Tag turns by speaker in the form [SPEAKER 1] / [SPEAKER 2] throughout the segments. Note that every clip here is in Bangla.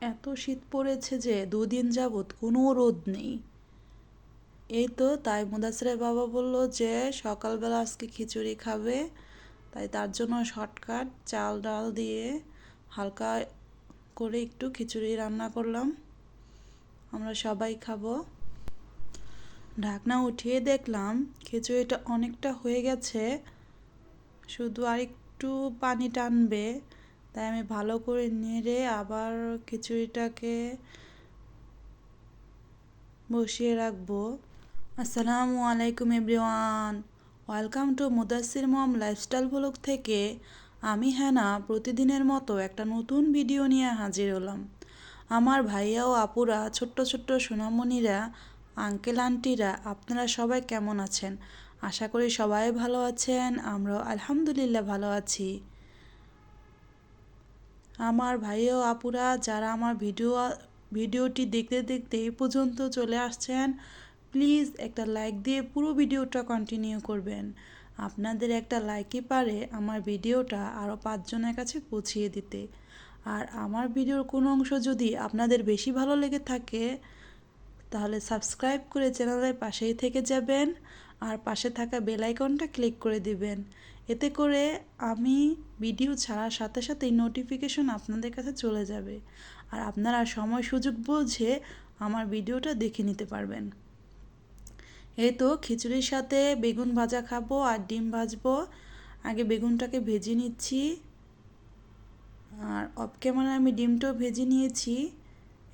[SPEAKER 1] এত শীত পড়েছে যে দুদিন যাবৎ কোনো রোদ নেই। এই তো তাই মুদাসিরের বাবা বলল যে, সকালবেলা আজকে খিচুড়ি খাবে, তাই তার জন্য শর্টকাট চাল ডাল দিয়ে হালকা করে একটু খিচুড়ি রান্না করলাম। আমরা সবাই খাব। ঢাকনা উঠিয়ে দেখলাম খিচুড়িটা অনেকটা হয়ে গেছে, শুধু আর একটু পানি টানবে। তাই আমি ভালো করে নেড়ে আবার খিচুড়িটাকে বসিয়ে রাখব। আসসালামু আলাইকুম everyone. Welcome to Mudassir mom lifestyle blog থেকে আমি হ্যানা প্রতিদিনের মতো একটা নতুন ভিডিও নিয়ে হাজির হলাম। আমার ভাইয়া ও আপুরা, ছোট্ট ছোট্ট সোনামণিরা, আঙ্কেল আন্টিরা, আপনারা সবাই কেমন আছেন? আশা করি সবাই ভালো আছেন, আমরাও আলহামদুলিল্লাহ ভালো আছি। আমার ভাই ও আপুরা যারা আমার ভিডিও, ভিডিওটি দেখতে দেখতে এই পর্যন্ত চলে আসছেন, প্লিজ একটা লাইক দিয়ে পুরো ভিডিওটা কন্টিনিউ করবেন। আপনাদের একটা লাইকই পারে আমার ভিডিওটা আরও পাঁচজনের কাছে পৌঁছিয়ে দিতে। আর আমার ভিডিওর কোনো অংশ যদি আপনাদের বেশি ভালো লেগে থাকে, তাহলে সাবস্ক্রাইব করে চ্যানেলের পাশেই থেকে যাবেন, আর পাশে থাকা বেল আইকনটা ক্লিক করে দিবেন। এতে করে আমি ভিডিও ছাড়ার সাথে সাথেই নোটিফিকেশন আপনাদের কাছে চলে যাবে। আর আপনারা সময় সুযোগ বুঝে আমার ভিডিওটা দেখে নিতে পারবেন। এই তো খিচুড়ির সাথে বেগুন ভাজা খাব আর ডিম ভাজবো। আগে বেগুনটাকে ভেজে নিচ্ছি। আর অফ ক্যামেরায় আমি ডিমটাও ভেজে নিয়েছি।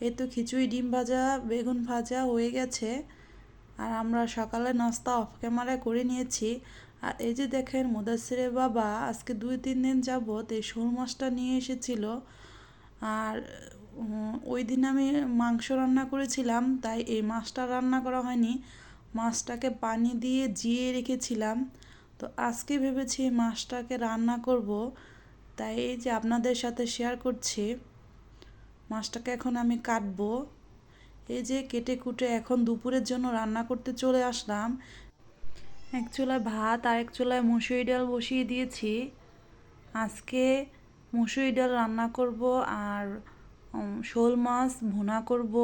[SPEAKER 1] এই তো খিচুড়ি, ডিম ভাজা, বেগুন ভাজা হয়ে গেছে। আর আমরা সকালে নাস্তা অফ ক্যামেরায় করে নিয়েছি। আর এই যে দেখেন মুদাসিরের বাবা, আজকে দুই তিন দিন যাবৎ এই শোল মাছটা নিয়ে এসেছিল। আর ওই দিন আমি মাংস রান্না করেছিলাম, তাই এই মাছটা রান্না করা হয়নি। মাছটাকে পানি দিয়ে জিয়ে রেখেছিলাম। তো আজকে ভেবেছি মাছটাকে রান্না করব। তাই এই যে আপনাদের সাথে শেয়ার করছি। মাছটাকে এখন আমি কাটবো। এই যে কেটে কুটে এখন দুপুরের জন্য রান্না করতে চলে আসলাম। এক চুলায় ভাত আর এক চুলায় মুসুরি ডাল বসিয়ে দিয়েছি। আজকে মুসুরি ডাল রান্না করব আর শোল মাছ ভুনা করব।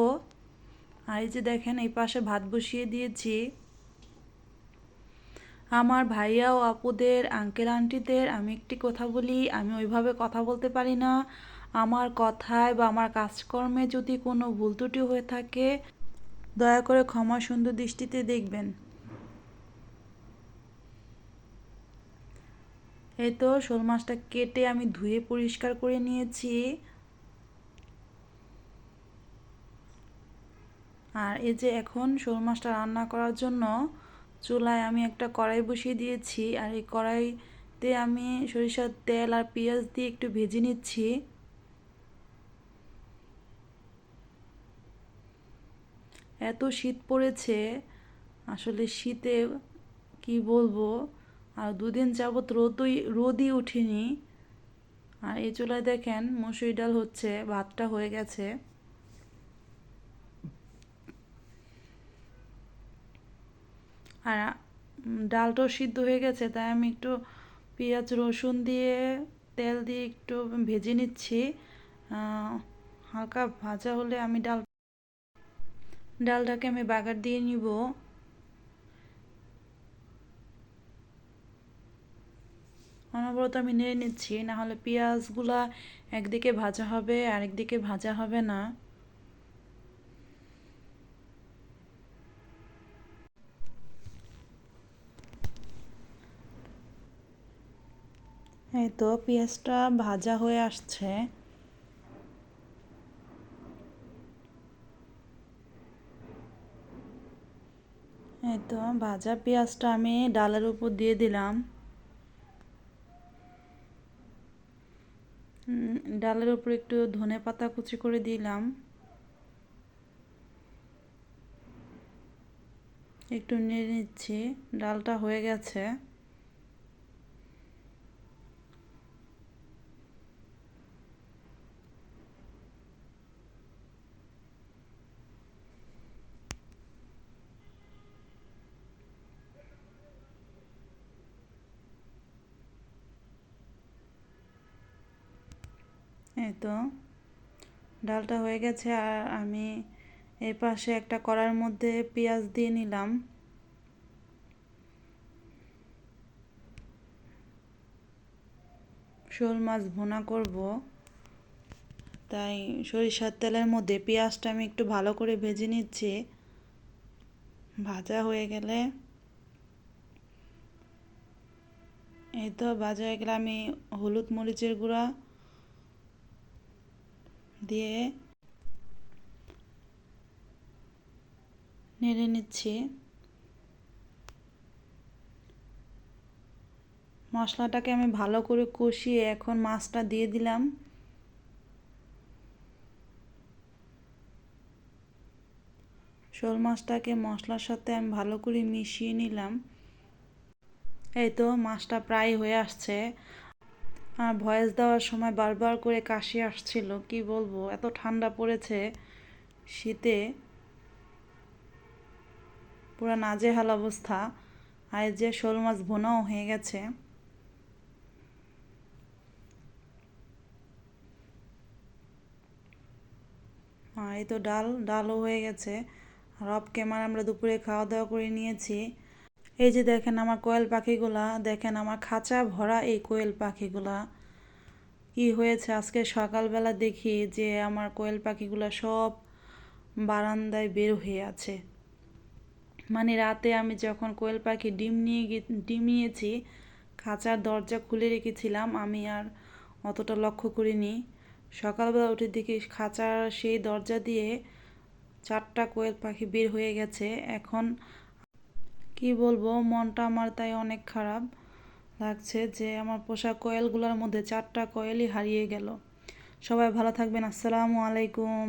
[SPEAKER 1] আর এই যে দেখেন, এই পাশে ভাত বসিয়ে দিয়েছি। আমার ভাইয়া ও আপুদের আঙ্কেল আন্টিদের আমি একটি কথা বলি, আমি ওইভাবে কথা বলতে পারি না। আমার কথায় বা আমার কাজকর্মে যদি কোনো ভুল ত্রুটি হয়ে থাকে, দয়া করে ক্ষমা সুন্দর দৃষ্টিতে দেখবেন। এই তো শোল মাছটা কেটে আমি ধুয়ে পরিষ্কার করে নিয়েছি। আর এই যে এখন শোল মাছটা রান্না করার জন্য চুলায় আমি একটা কড়াই বসিয়ে দিয়েছি। আর এই কড়াইতে আমি সরিষার তেল আর পেঁয়াজ দিয়ে একটু ভেজে নিচ্ছি। এত শীত পড়েছে, আসলে শীতে কি বলব? আর দুদিন যাবৎ রোদই রোদই উঠিনি। আর এই চুলায় দেখেন মসুরি ডাল হচ্ছে, ভাতটা হয়ে গেছে। আর ডালটাও সিদ্ধ হয়ে গেছে, তাই আমি একটু পেঁয়াজ, রসুন দিয়ে, তেল দিয়ে একটু ভেজে নিচ্ছি। হালকা ভাজা হলে আমি ডাল, ডালটাকে আমি বাগার দিয়ে নিব। অনবরত আমি নেড়ে নিচ্ছি, নাহলে পেঁয়াজগুলা একদিকে ভাজা হবে আর আরেকদিকে ভাজা হবে না। এই তো পেঁয়াজটা ভাজা হয়ে আসছে। এই তো ভাজা পেঁয়াজটা আমি ডালের উপর দিয়ে দিলাম। ডালের উপর একটু ধনে পাতা কুচি করে দিলাম। একটু নিয়ে নিচ্ছি ডালটা হয়ে গেছে। এই তো, ডালটা হয়ে গেছে আর আমি এই পাশে একটা কড়ার মধ্যে পেঁয়াজ দিয়ে নিলাম। শোল মাছ ভুনা করব, তাই সরিষার তেলের মধ্যে পেঁয়াজটা আমি একটু ভালো করে ভেজে নিচ্ছি। ভাজা হয়ে গেলে, এই তো ভাজা হয়ে গেলে আমি হলুদ মরিচের গুঁড়া দিয়ে নেড়ে নিচ্ছি। মশলাটাকে আমি ভালো করে কষিয়ে এখন মাছটা দিয়ে দিলাম। শোল মাছটাকে মশলার সাথে আমি ভালো করে মিশিয়ে নিলাম। এই তো মাছটা প্রায় হয়ে আসছে। ভয়েস দেওয়ার সময় বারবার করে কাশি আসছিল, কি বলব? এত ঠান্ডা পড়েছে শীতে। পুরো নাজেহাল অবস্থা। আর যে শোল মাছ ভোনাও হয়ে গেছে। আর এই তো ডাল, ডালও হয়ে গেছে। আর অফ ক্যামেরা আমরা দুপুরে খাওয়া দাওয়া করে নিয়েছি। এই যে দেখেন আমার কোয়েল পাখিগুলা, দেখেন আমার খাঁচা ভরা এই কোয়েল পাখিগুলা। কি হয়েছে? আজকে সকালবেলা দেখি যে আমার কোয়েল পাখিগুলা সব বারান্দায় বের হয়ে আছে। মানে রাতে আমি যখন কোয়েল পাখি ডিম নিয়ে ডিম নিয়েছি, খাঁচার দরজা খুলে রেখেছিলাম, আমি আর অতটা লক্ষ্য করিনি। সকালবেলা উঠে দেখি খাঁচার সেই দরজা দিয়ে চারটা কোয়েল পাখি বের হয়ে গেছে। এখন কি বলব, মনটা আমার তাই অনেক খারাপ লাগছে যে আমার পোষা কয়েলগুলোর মধ্যে চারটা কয়েলই হারিয়ে গেল। সবাই ভালো থাকবেন, আসসালামু আলাইকুম।